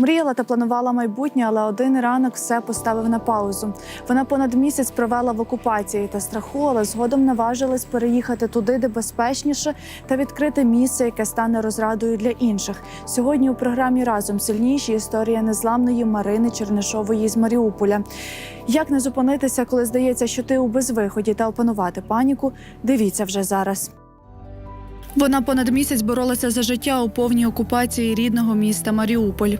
Мріяла та планувала майбутнє, але один ранок все поставив на паузу. Вона понад місяць провела в окупації та страху, але згодом наважилась переїхати туди, де безпечніше, та відкрити місце, яке стане розрадою для інших. Сьогодні у програмі разом сильніші історія незламної Марини Чернишової з Маріуполя. Як не зупинитися, коли здається, що ти у безвиході та опанувати паніку? Дивіться вже зараз. Вона понад місяць боролася за життя у повній окупації рідного міста Маріуполь.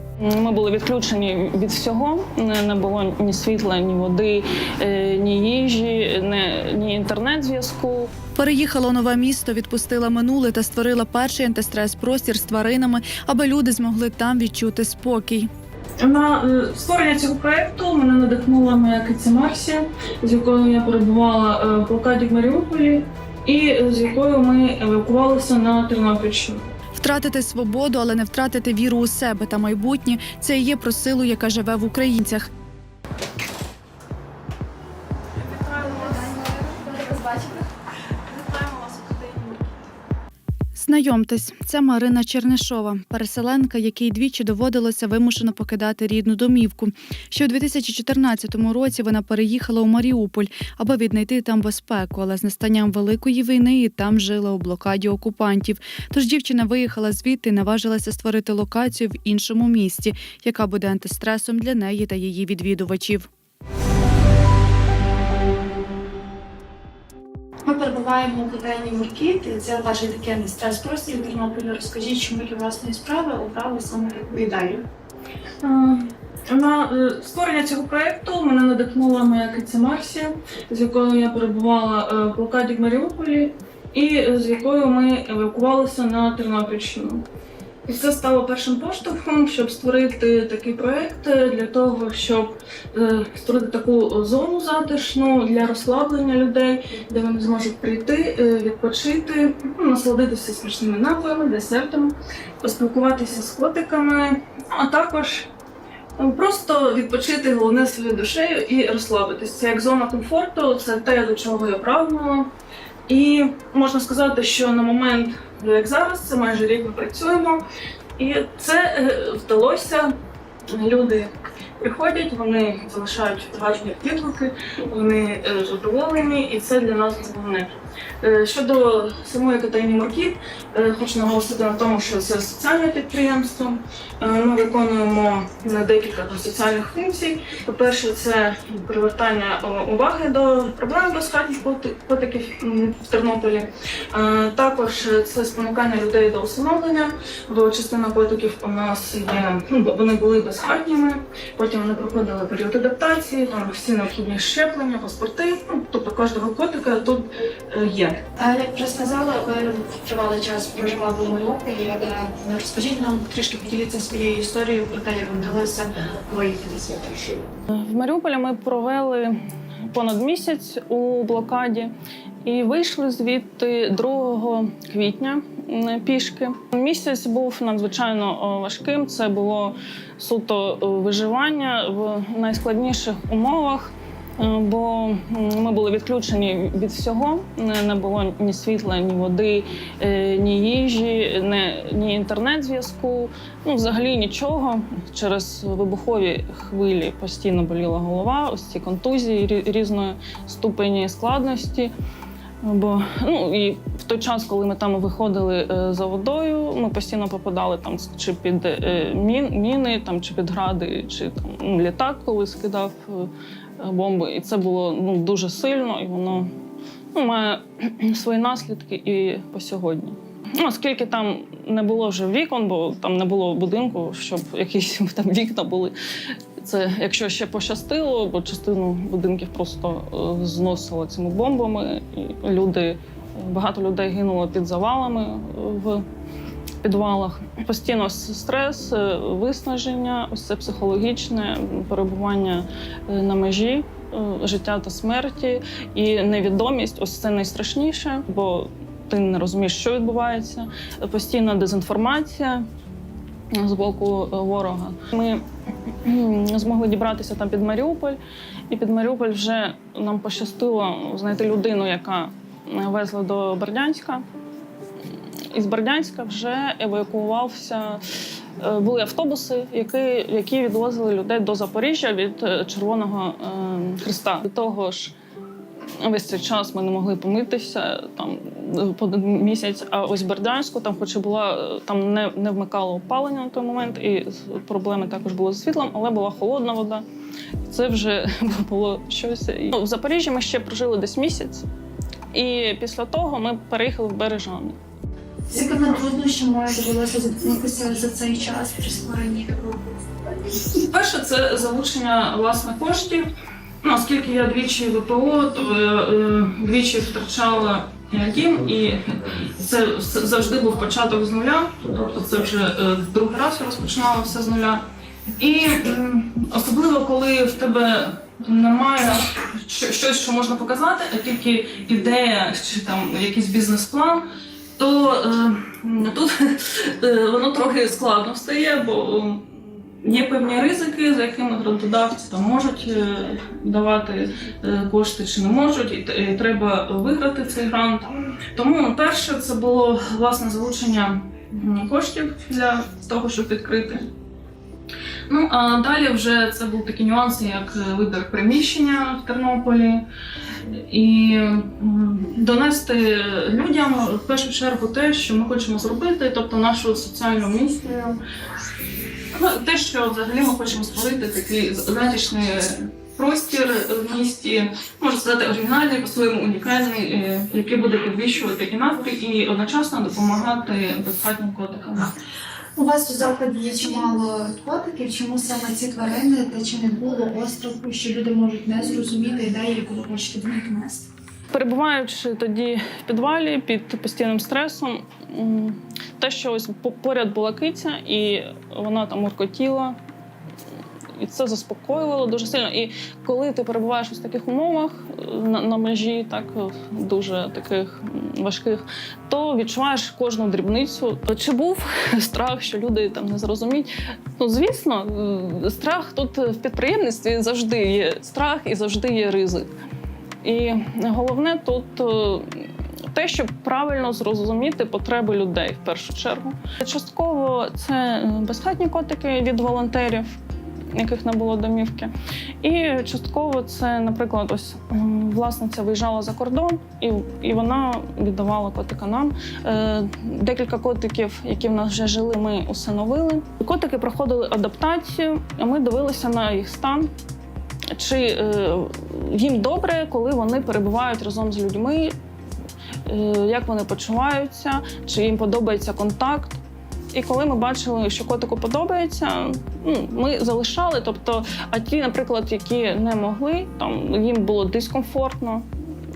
Ми були відключені від всього. Не було ні світла, ні води, е, ні їжі, не- ні інтернет-зв'язку. Переїхала у нове місто, відпустила минуле та створила перший антистрес-простір з тваринами, аби люди змогли там відчути спокій. На створення цього проекту мене надихнула моя киця Марсі, з якою я перебувала е, в блокаді в Маріуполі, і е, з якою ми евакувалися на Тернопільщину. Втратити свободу, але не втратити віру у себе та майбутнє це і є про силу, яка живе в українцях. Знайомтесь, це Марина Чернишова, переселенка, якій двічі доводилося вимушено покидати рідну домівку. Ще у 2014 році вона переїхала у Маріуполь, аби віднайти там безпеку, але з настанням великої війни і там жила у блокаді окупантів. Тож дівчина виїхала звідти і наважилася створити локацію в іншому місті, яка буде антистресом для неї та її відвідувачів. Ми перебуваємо в Україні Муркіт, це перший таке стрес простір Тернополя. Розкажіть, чому для власної справи обрали саме таку ідею? На е, створення цього проекту мене надихнула моя киця Марсія, з якою я перебувала е, в блокаді в Маріуполі, і е, з якою ми евакувалися на Тернопільщину. І це стало першим поштовхом, щоб створити такий проект е, для того, щоб е, створити таку зону затишну для розслаблення людей, де вони зможуть прийти, е, відпочити, ну, насолодитися смачними напоями, десертами, поспілкуватися з котиками, а також просто відпочити головне своєю душею і розслабитися. Це як зона комфорту, це те, до чого я прагнула. І можна сказати, що на момент, як зараз, це майже рік ми працюємо, і це е, вдалося. Люди приходять, вони залишають гарні відгуки, вони е, задоволені, і це для нас головне. Е, Щодо самої Катаїні Муркіт, е, хочу наголосити на тому, що це соціальне підприємство. Ми виконуємо декілька соціальних функцій. По-перше, це привертання уваги до проблем безхатніх коти- котиків в Тернополі. Також це спонукання людей до усиновлення, бо частина котиків у нас є, ну, вони були безхатніми, потім вони проходили період адаптації, там всі необхідні щеплення, паспорти. Ну, тобто кожного котика тут е, є. А як вже сказали, ви тривалий час проживали в Маріуполі. Е, Розкажіть нам трішки поділіться своєю історією про те, як вам вдалося виїхати звідти. В Маріуполі ми провели понад місяць у блокаді і вийшли звідти 2 квітня пішки. Місяць був надзвичайно важким. Це було суто виживання в найскладніших умовах. е, Бо ми були відключені від всього, не було ні світла, ні води, е, ні їжі, ні інтернет-зв'язку. Ну, взагалі нічого. Через вибухові хвилі постійно боліла голова, ось ці контузії різної ступені складності. Бо ну і в той час, коли ми там виходили е, за водою, ми постійно попадали там чи під е, мін, міни, там чи під гради, чи там ну, літак, коли скидав е, бомби. І це було ну дуже сильно, і воно ну, має свої наслідки і по сьогодні. Ну, оскільки там не було вже вікон, бо там не було будинку, щоб якісь там вікна були. Це якщо ще пощастило, бо частину будинків просто е, зносило цими бомбами, і люди багато людей гинуло під завалами е, в підвалах. Постійно стрес, е, виснаження, ось це психологічне перебування е, на межі е, життя та смерті і невідомість. Ось це найстрашніше, бо ти не розумієш, що відбувається. Постійна дезінформація з боку е, ворога. Ми змогли дібратися там під Маріуполь, і під Маріуполь вже нам пощастило знайти людину, яка везла до Бердянська. Із Бердянська вже евакуювався е, були автобуси, які, які відвозили людей до Запоріжжя від е, Червоного е, Христа. До того ж, весь цей час ми не могли помитися там по місяць. А ось Бердянську там, хоч і була там не, не вмикало опалення на той момент, і проблеми також були з світлом, але була холодна вода. Це вже було щось. Ну, в Запоріжжі ми ще прожили десь місяць, і після того ми переїхали в Бережани. З якими труднощами довелося зіткнутися за цей час при створенні групи? Перше, це залучення власних коштів. Ну, оскільки я двічі ВПО, то е, е, двічі втрачала е, дім, і це завжди був початок з нуля. Тобто це вже другий раз розпочинала все з нуля. І особливо, коли в тебе немає щось, що можна показати, а тільки ідея чи там якийсь бізнес-план, то тут воно трохи складно стає, бо Є певні ризики, за якими грантодавці там можуть е, давати е, кошти чи не можуть, і треба виграти цей грант. Тому перше це було власне залучення коштів для того, щоб відкрити. Ну а далі вже це був такі нюанси, як е, вибір приміщення в Тернополі. І донести людям в першу чергу те, що ми хочемо зробити, тобто нашу соціальну місію, Ну, те, що взагалі ми хочемо створити такий затишний простір в місті, можна сказати, оригінальний, по-своєму унікальний, е, який буде підвищувати і настрій і одночасно допомагати безхатнім котикам. У вас у закладі є чимало котиків. Чому саме ці тварини та чи не було острову, що люди можуть не зрозуміти ідею, яку ви хочете до них нести? Перебуваючи тоді в підвалі під постійним стресом, те, що ось по- поряд була киця, і вона там муркотіла, і це заспокоювало дуже сильно. І коли ти перебуваєш в таких умовах е, на, на межі, так е, дуже таких важких, то відчуваєш кожну дрібницю. Чи був страх, що люди там не зрозуміють? Ну звісно, е, страх тут в підприємництві завжди є страх і завжди є ризик. І головне тут те, щоб правильно зрозуміти потреби людей в першу чергу. Частково це безхатні котики від волонтерів, яких не було домівки. І частково це, наприклад, ось власниця виїжджала за кордон, і, і вона віддавала котика нам. Е, Декілька котиків, які в нас вже жили, ми усиновили. Котики проходили адаптацію, а ми дивилися на їх стан чи е, їм добре, коли вони перебувають разом з людьми, е, як вони почуваються, чи їм подобається контакт. І коли ми бачили, що котику подобається, ну, ми залишали. Тобто, а ті, наприклад, які не могли, там їм було дискомфортно.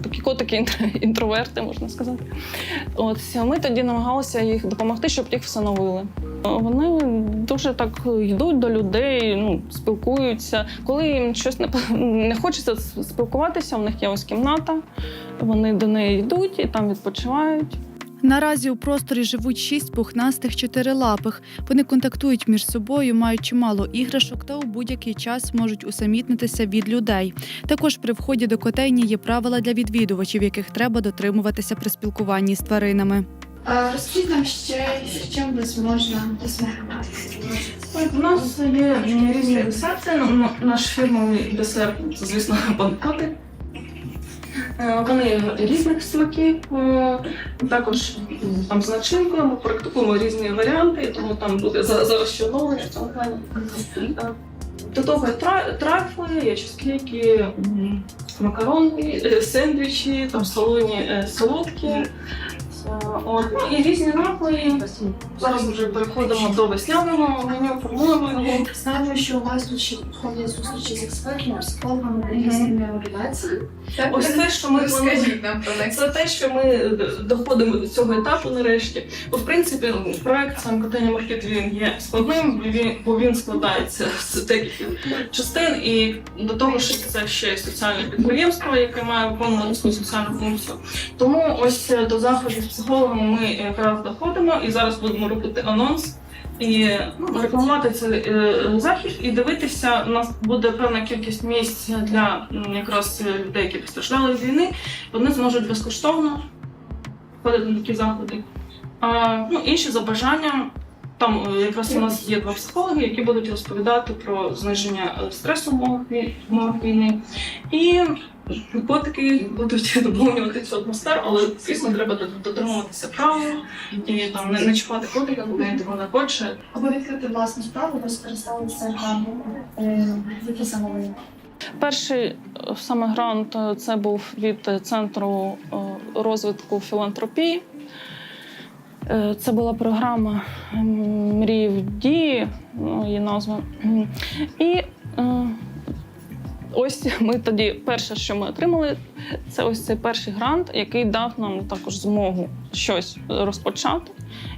Такі котики інтро- інтроверти, можна сказати. От ми тоді намагалися їх допомогти, щоб їх встановили. Вони дуже так йдуть до людей, ну спілкуються. Коли їм щось не, не хочеться спілкуватися, у них є ось кімната. Вони до неї йдуть і там відпочивають. Наразі у просторі живуть шість пухнастих чотирилапих. Вони контактують між собою, мають чимало іграшок та у будь-який час можуть усамітнитися від людей. Також при вході до котейні є правила для відвідувачів, яких треба дотримуватися при спілкуванні з тваринами. А розкажіть нам ще, чим вас можна посміхати? Так, у нас є різні десерти. Ну, наш фірмовий десерт, звісно, панкоти. Е, Вони різних смаків, е, також там з начинкою ми практикуємо різні варіанти, тому там буде за- зарозчиновування в цьому плані. До того є тра- трафли, є макарони, е, сендвічі, там солоні солодкі. Е, От, ну, і різні напої. Зараз вже переходимо до весняного меню, формуємо його. Знаю, що у вас тут ще ходять зустрічі з експертами, психологами різними організаціями. Ось те, що ми плануємо. нам про них. Це те, що ми доходимо до цього етапу нарешті. Бо в принципі проект сам котельня маркет він є складним, бо він, складається з декількох частин, і до того ж це ще соціальне підприємство, яке має виконувати свою соціальну функцію. Тому ось е, до заходів психологами ми якраз доходимо і зараз будемо робити анонс. І ну, рекламувати цей е, захід і дивитися. У нас буде певна кількість місць для якраз е, людей, які постраждали від війни. Вони зможуть безкоштовно ходити на такі заходи. А, ну, інші за бажанням Там е, якраз у нас є два психологи, які будуть розповідати про зниження стресу в умовах війни. І котики будуть доповнювати цю атмосферу, але звісно треба дотримуватися правил і там не, не чіпати котика, коли він тебе не хоче. Аби відкрити власну справу, ви скористалися грантом. Е, Які саме ви? Перший е, саме грант е, це був від центру розвитку філантропії. Це була програма Мрії в дії, ну, її назва. І ось ми тоді, перше, що ми отримали, це ось цей перший грант, який дав нам також змогу щось розпочати.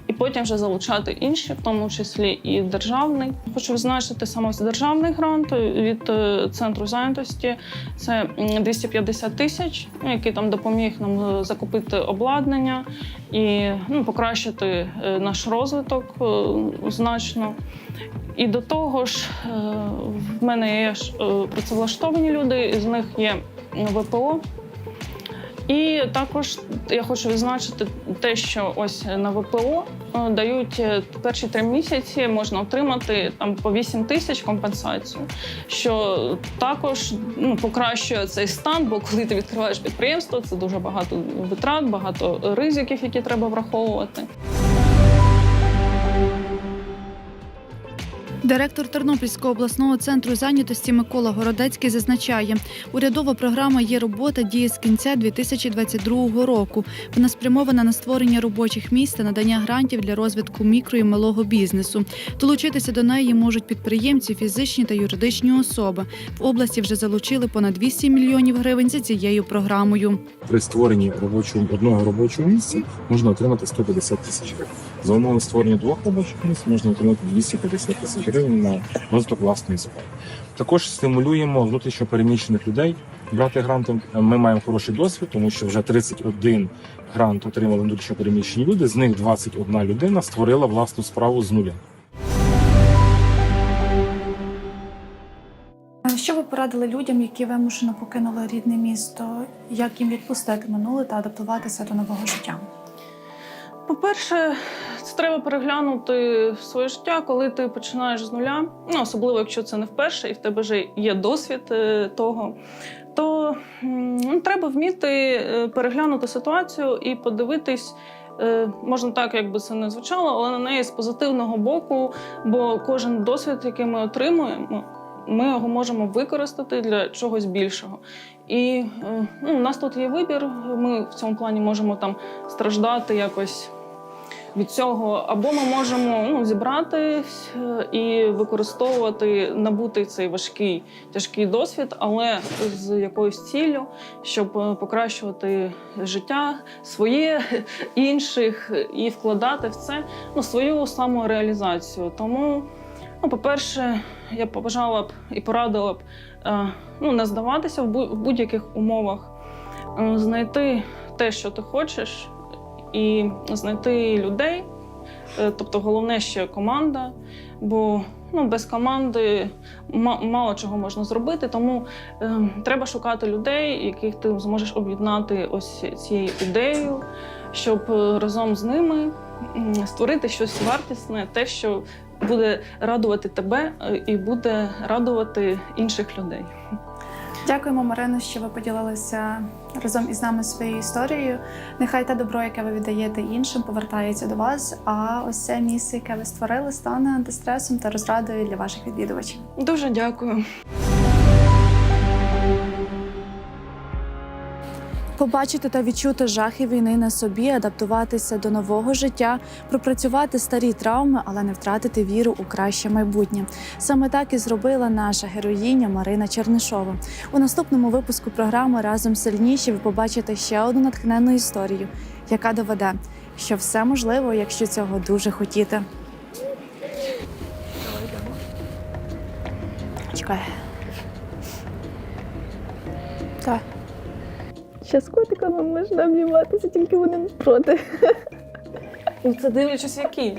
І потім вже залучати інші, в тому числі і державний. Хочу відзначити саме державний грант від е, центру зайнятості. Це м, 250 тисяч, який там допоміг нам е, закупити обладнання і ну, покращити е, наш розвиток значно. І до того ж, в мене є працевлаштовані люди, з них є ВПО. І також я хочу відзначити те, що ось на ВПО е, дають е, перші три місяці можна отримати там по 8 тисяч компенсацію, що також ну, покращує цей стан, бо коли ти відкриваєш підприємство, це дуже багато витрат, багато ризиків, які треба враховувати. Директор Тернопільського обласного центру зайнятості Микола Городецький зазначає, урядова програма є робота діє з кінця 2022 року. Вона спрямована на створення робочих місць та надання грантів для розвитку мікро і малого бізнесу. Долучитися до неї можуть підприємці, фізичні та юридичні особи. В області вже залучили понад 200 мільйонів гривень за цією програмою. при створенні робочого одного робочого місця можна отримати 150 тисяч гривень. За умови створення двох робочих місць можна отримати 250 тисяч гривень на розвиток власної справи. Також стимулюємо внутрішньопереміщених людей брати гранти. Ми маємо хороший досвід, тому що вже 31 грант отримали внутрішньопереміщені люди. З них 21 людина створила власну справу з нуля. Що ви порадили людям, які вимушено покинули рідне місто? Як їм відпустити минуле та адаптуватися до нового життя? По-перше, це треба переглянути своє життя, коли ти починаєш з нуля. Ну, особливо, якщо це не вперше, і в тебе вже є досвід е, того. То ну, треба вміти е, переглянути ситуацію і подивитись. е, Можна так, як би це не звучало, але на неї з позитивного боку, бо кожен досвід, який ми отримуємо, ми його можемо використати для чогось більшого. І ну, у нас тут є вибір. Ми в цьому плані можемо там страждати якось від цього, або ми можемо ну, зібратись е, і використовувати, набути цей важкий тяжкий досвід, але з якоюсь ціллю, щоб е, покращувати життя своє, інших і вкладати в це ну, свою самореалізацію. Тому, ну, по-перше, я побажала б і порадила б е, ну, не здаватися в бу- в будь-яких умовах, знайти те, що ти хочеш, і знайти людей. Е, Тобто, головне ще команда, бо ну, без команди мало чого можна зробити. Тому е, треба шукати людей, яких ти зможеш об'єднати ось цією ідеєю, щоб е, разом з ними створити щось вартісне, те, що буде радувати тебе е, і буде радувати інших людей. Дякуємо, Марино, що ви поділилися разом із нами своєю історією. Нехай те добро, яке ви віддаєте іншим, повертається до вас. А ось це місце, яке ви створили, стане антистресом та розрадою для ваших відвідувачів. Дуже дякую. Побачити та відчути жахи війни на собі, адаптуватися до нового життя, пропрацювати старі травми, але не втратити віру у краще майбутнє. Саме так і зробила наша героїня Марина Чернишова. У наступному випуску програми разом сильніші ви побачите ще одну натхненну історію, яка доведе, що все можливо, якщо цього дуже хотіти. Чекай. Так. Ще з котиками можна обніматися, тільки вони проти. Ну, Це дивлячись, який.